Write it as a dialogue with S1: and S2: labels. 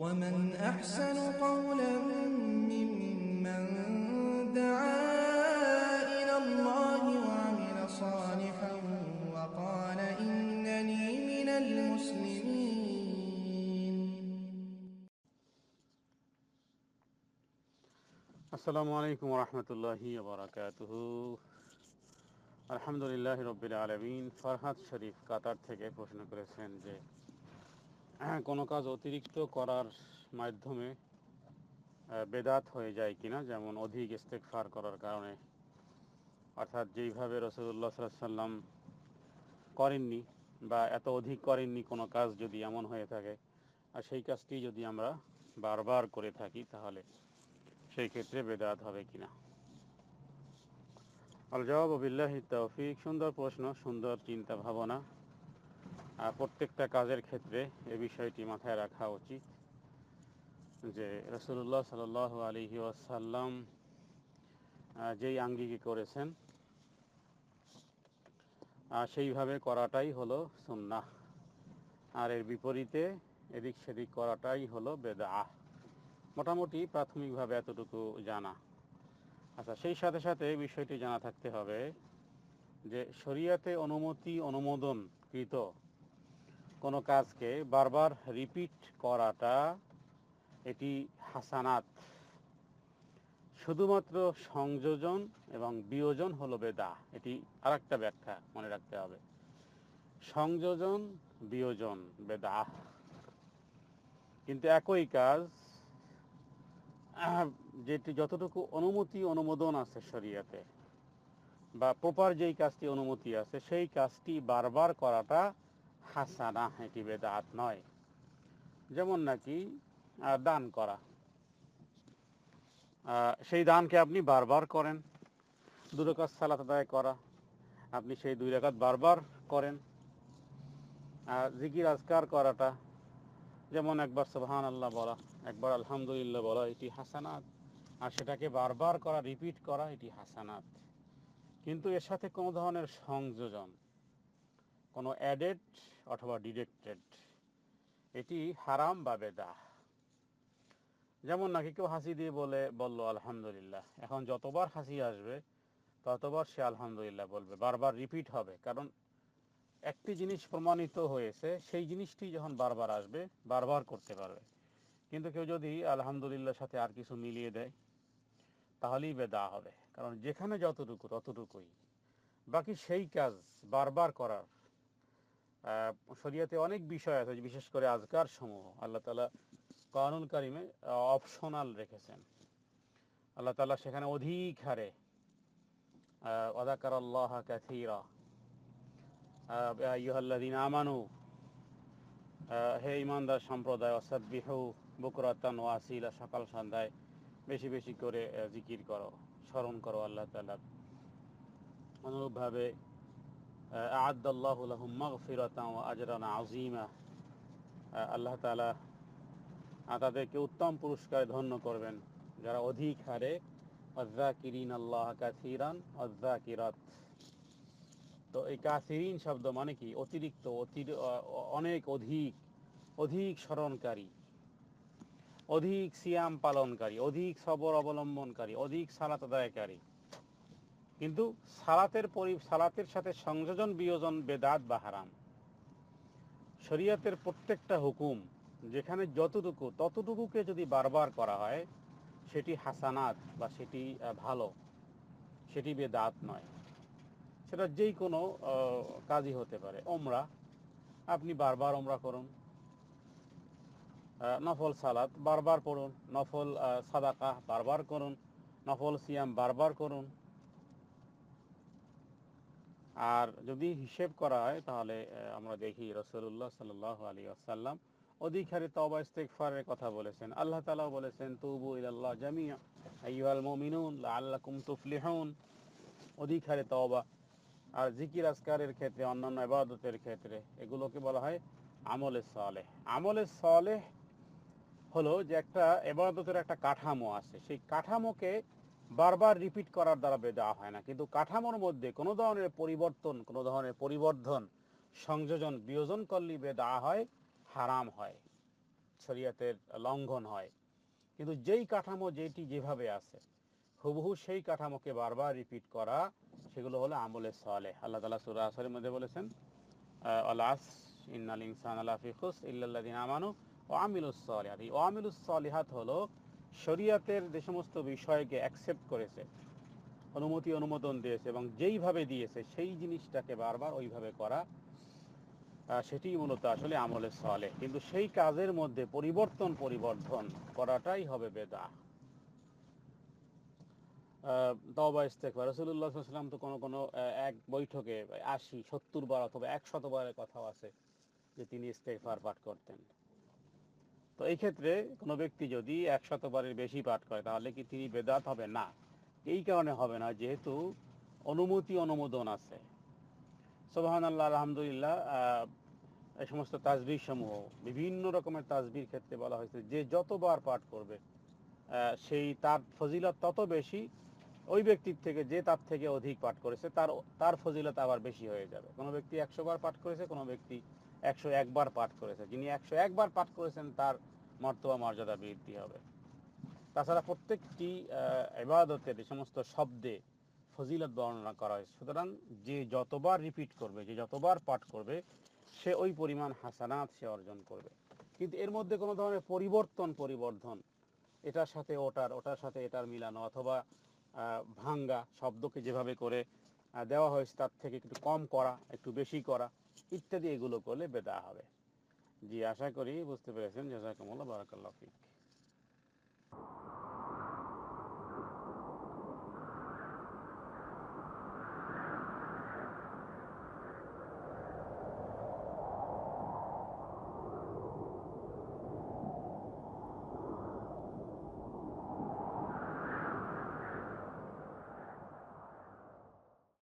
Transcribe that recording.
S1: ومن أحسن قولا ممن دعا إلى الله وعمل صالحا وقال إنني من المسلمين
S2: আসসালামু আলাইকুম রহমতুল্লাহি বারাকাতুহু আলহামদুলিল্লাহ রবিল আলমিন ফরহাদ শরীফ কাতার থেকে প্রশ্ন করেছেন যে হ্যাঁ, কোনো কাজ অতিরিক্ত করার মাধ্যমে বেদাত হয়ে যায় কিনা, যেমন অধিক ইস্তেকফার করার কারণে। অর্থাৎ যেইভাবে রসুল্লাহ সাল্লাম করেননি বা এত অধিক করেননি কোনো কাজ যদি এমন হয়ে থাকে, আর সেই কাজটি যদি আমরা বারবার করে থাকি, তাহলে সেই ক্ষেত্রে বেদাত হবে কিনা। আল জবাব বিল্লাহি তৌফিক, সুন্দর প্রশ্ন, সুন্দর চিন্তা ভাবনা। প্রত্যেকটা কাজের ক্ষেত্রে এ বিষয়টি মাথায় রাখা উচিত যে রসুল্লাহ সাল আলহি ওয়াসাল্লাম আহ, যেই আঙ্গিকে করেছেন সেইভাবে করাটাই হলো সুন্নাহ। আর এর বিপরীতে এদিক সেদিক করাটাই হলো বেদাহ মোটামুটি প্রাথমিকভাবে এতটুকু জানা। আচ্ছা সেই সাথে সাথে বিষয়টি জানা থাকতে হবে যে শরিয়াতে অনুমতি অনুমোদনকৃত কোনো কাজকে বারবার রিপিট করাটা এটি হাসানাত। শুধুমাত্র সংযোজন এবং বিয়োজন হলো বেদা, এটি আরেকটা ব্যাখ্যা মনে রাখতে হবে। সংযোজন, বিয়োজন, বেদা। কিন্তু একই কাজ, যেটি যতটুকু অনুমতি, অনুমোদন আছে শরিয়াতে, বা প্রপার যেই কাজটি অনুমতি আছে, সেই কাজটি বারবার করাটা হাসানা এটি বেদাত নয়। যেমন নাকি দান করা। সেই দানকে আপনি বারবার করেন। দু রেখাত সালাত আদায় করা। আপনি সেই দুই রেখাত বারবার করেন। আর জিকির আজকার করাটা। যেমন একবার সোহান আল্লাহ বলা, একবার আলহামদুলিল্লাহ বলা, এটি হাসানাত। আর সেটাকে বারবার করা, রিপিট করা, এটি হাসানাত। কিন্তু এর সাথে কোনো ধরনের সংযোজন কোনো অ্যাডেড অথবা ডিডেক্টেড এটি হারাম বা বেদা। যেমন নাকি কেউ হাসি দিয়ে বলে, বলল, আলহামদুলিল্লাহ। এখন যতবার হাসি আসবে, ততবার সে আলহামদুলিল্লাহ বলবে। বারবার রিপিট হবে, কারণ একটি জিনিস প্রমাণিত হয়েছে, সেই জিনিসটি যখন বারবার আসবে, বারবার করতে পারবে। কিন্তু কেউ যদি আলহামদুলিল্লাহ সাথে আর কিছু মিলিয়ে দেয়, তাহলেই বেদা হবে। কারণ যেখানে যতটুকু, ততটুকুই। বাকি সেই কাজ বারবার করার শরিয়াতে অনেক বিষয় আছে, বিশেষ করে আজকার সমূহ। আল্লাহ তালা কানুল কারিমে অপশনাল রেখেছেন। আল্লাহ তালা সেখানে অধিক হারে অদাকার আল্লাহ ক্যাথিরা ইহল্লাদিন আমানু হে ইমানদার সম্প্রদায় অসাব্বিহু বুকরাতান ও আসিলা, সকাল সন্ধ্যায় বেশি বেশি করে জিকির করো, স্মরণ করো আল্লাহ তালা অনুরূপভাবে আজরান আল্লাহ তাদেরকে উত্তম পুরস্কারে ধন্য করবেন। যারা অধিক হারে অজ্জাকিরিন আল্লাহ তো এই কাসিরিন শব্দ মানে কি? অতিরিক্ত অনেক অধিক অধিক স্মরণকারী, অধিক সিয়াম পালনকারী, অধিক সবর অবলম্বনকারী, অধিক সালাত আদায়কারী। কিন্তু সালাতের পরি, সালাতের সাথে সংযোজন, বিয়োজন, বেদাত বা হারাম। শরিয়াতের প্রত্যেকটা হুকুম যেখানে যতটুকু, ততটুকুকে যদি বারবার করা হয়, সেটি হাসানাত বা সেটি ভালো, সেটি বেদাত নয়। সেটা যেই কোনো কাজই হতে পারে। ওমরা, আপনি বারবার ওমরা করুন। নফল সালাত বারবার পড়ুন। নফল সাদাকা বারবার করুন। নফল সিয়াম বারবার করুন। আর যদি হিসেব করা হয়, তাহলে আমরা দেখি রসুল্লাহ সাল আলী আসাল্লাম অধিক হারে তবা ইস্তেকফারের কথা বলেছেন। আল্লাহ তালাও বলেছেন, তুবু ইলাল্লাহ জামিয়া আইয়ুহাল মুমিনুন, লাআল্লাকুম তুফলিহুন। অধিক হারে তওবা আর জিকির আজকারের ক্ষেত্রে, অন্যান্য ইবাদতের ক্ষেত্রে, এগুলোকে বলা হয় আমলে সালেহ। আমলে সালেহ হলো যে একটা এবাদতের একটা কাঠামো আছে। সেই কাঠামোকে বারবার রিপিট করার দ্বারা বেদা হয় না। কিন্তু কাঠামোর মধ্যে কোনো ধরনের পরিবর্তন, কোনো ধরনের পরিবর্ধন, সংযোজন, বিয়োজন করলে বেদা হয়, হারাম হয়, শরিয়াতের লঙ্ঘন হয়। কিন্তু যেই কাঠামো যেটি যেভাবে আছে, হুবহু সেই কাঠামোকে বারবার রিপিট করা, সেগুলো হলো আমলে সলে আল্লাহ তালা সুরা আসরের মধ্যে বলেছেন আলাস ইন্নাল ইনসান আলা ফি খুস ইল্লাল্লাযিনা আমানু ও আমিলুস সলিহাত। এই আমিলুস সলিহাত হলো শরিয়াতের যে সমস্ত বিষয়কে অ্যাকসেপ্ট করেছে, অনুমতি অনুমোদন দিয়েছে এবং যেইভাবে দিয়েছে, সেই জিনিসটাকে বারবার ওইভাবে করা সেটি মূলত আসলে আমলে সলে। কিন্তু সেই কাজের মধ্যে পরিবর্তন, পরিবর্ধন করাটাই হবে বেদা। তবা ইস্তেকবার রসুল্লাহ সাল্লাম তো কোনো কোনো এক বৈঠকে আশি, সত্তর বার অথবা একশত বারের কথাও আছে যে তিনি ইস্তেকফার পাঠ করতেন। তো এই ক্ষেত্রে কোনো ব্যক্তি যদি একশত বারের বেশি পাঠ করে, তাহলে কি তিনি বেদাত হবে? না। এই কারণে হবে না, যেহেতু অনুমতি অনুমোদন আছে। সোবাহান আল্লাহ আলহামদুলিল্লাহ এই সমস্ত তাজবির সমূহ বিভিন্ন রকমের তাজবির ক্ষেত্রে বলা হয়েছে, যে যতবার পাঠ করবে সেই তার ফজিলত তত বেশি, ওই ব্যক্তির থেকে যে তার থেকে অধিক পাঠ করেছে, তার তার ফজিলত আবার বেশি হয়ে যাবে। কোনো ব্যক্তি একশো বার পাঠ করেছে, কোনো ব্যক্তি একশো একবার পাঠ করেছে। যিনি একশো একবার পাঠ করেছেন, তার মর্তবা মর্যাদা বৃদ্ধি হবে। তাছাড়া প্রত্যেকটি এবাদতের যে সমস্ত শব্দে ফজিলত বর্ণনা করা হয়েছে। সুতরাং যে যতবার রিপিট করবে, যে যতবার পাঠ করবে, সে ওই পরিমাণ হাসানাত সে অর্জন করবে। কিন্তু এর মধ্যে কোনো ধরনের পরিবর্তন, পরিবর্ধন, এটার সাথে ওটার ওটার সাথে এটার মিলানো অথবা ভাঙ্গা শব্দকে যেভাবে করে দেওয়া হয়েছে, তার থেকে একটু কম করা, একটু বেশি করা ইত্যাদি এগুলো করলে বেদা হবে। জি আশা করি বুঝতে পেরেছেন। জাজাকুমুল্লাহ বারাকাল্লাহ ফিক।